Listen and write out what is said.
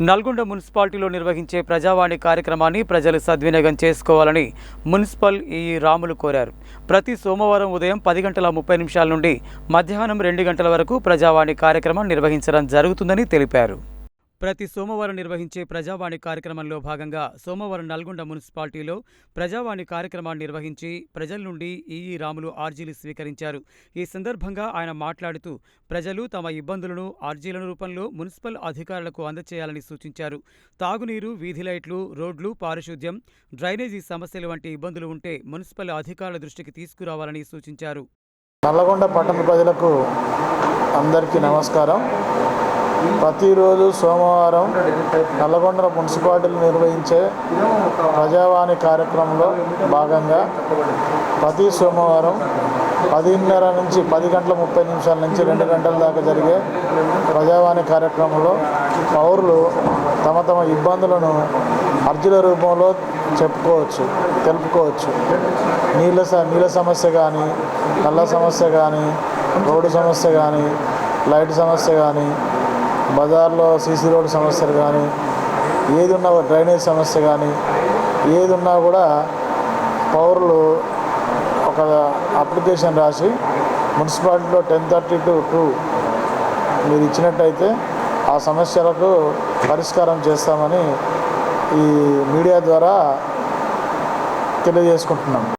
నల్గొండ మున్సిపాలిటీలో నిర్వహించే ప్రజావాణి కార్యక్రమాన్ని ప్రజలు సద్వినియోగం చేసుకోవాలని మున్సిపల్ ఈ రాములు కోరారు. ప్రతి సోమవారం ఉదయం పది గంటల ముప్పై నిమిషాల నుండి మధ్యాహ్నం రెండు గంటల వరకు ప్రజావాణి కార్యక్రమం నిర్వహించడం జరుగుతుందని తెలిపారు. ప్రతి సోమవారం నిర్వహించే ప్రజావాణి కార్యక్రమంలో భాగంగా సోమవారం నల్గొండ మున్సిపాలిటీలో ప్రజావాణి కార్యక్రమాన్ని నిర్వహించి ప్రజల నుండి ఈఈ రాములు ఆర్జీలు స్వీకరించారు. ఈ సందర్భంగా ఆయన మాట్లాడుతూ ప్రజలు తమ ఇబ్బందులను ఆర్జీల రూపంలో మున్సిపల్ అధికారులకు అందచేయాలని సూచించారు. తాగునీరు వీధి లైట్లు రోడ్లు పారిశుద్ధ్యం డ్రైనేజీ సమస్యలు వంటి ఇబ్బందులు ఉంటే మున్సిపల్ అధికారుల దృష్టికి తీసుకురావాలని సూచించారు. నల్లగొండ పట్టణ ప్రజలకు అందరికీ నమస్కారం. ప్రతిరోజు సోమవారం నల్లగొండ మున్సిపాలిటీలు నిర్వహించే ప్రజావాణి కార్యక్రమంలో భాగంగా ప్రతి సోమవారం పదిన్నర నుంచి పది గంటల ముప్పై నిమిషాల నుంచి రెండు గంటల దాకా జరిగే ప్రజావాణి కార్యక్రమంలో పౌరులు తమ తమ ఇబ్బందులను అర్జుల రూపంలో చెప్పుకోవచ్చు తెలుపుకోవచ్చు. నీళ్ళ స నీళ్ళ సమస్య కానీ నల్ల సమస్య కానీ రోడ్డు సమస్య కానీ లైట్ సమస్య కానీ బజార్లో సీసీ రోడ్డు సమస్యలు కానీ ఏది ఉన్నా డ్రైనేజ్ సమస్య కానీ ఏది ఉన్నా కూడా పౌరులు ఒక అప్లికేషన్ రాసి మున్సిపాలిటీలో టెన్ థర్టీ టు టూ మీరు ఇచ్చినట్టయితే ఆ సమస్యలకు పరిష్కారం చేస్తామని ఈ మీడియా ద్వారా తెలియజేసుకుంటున్నాం.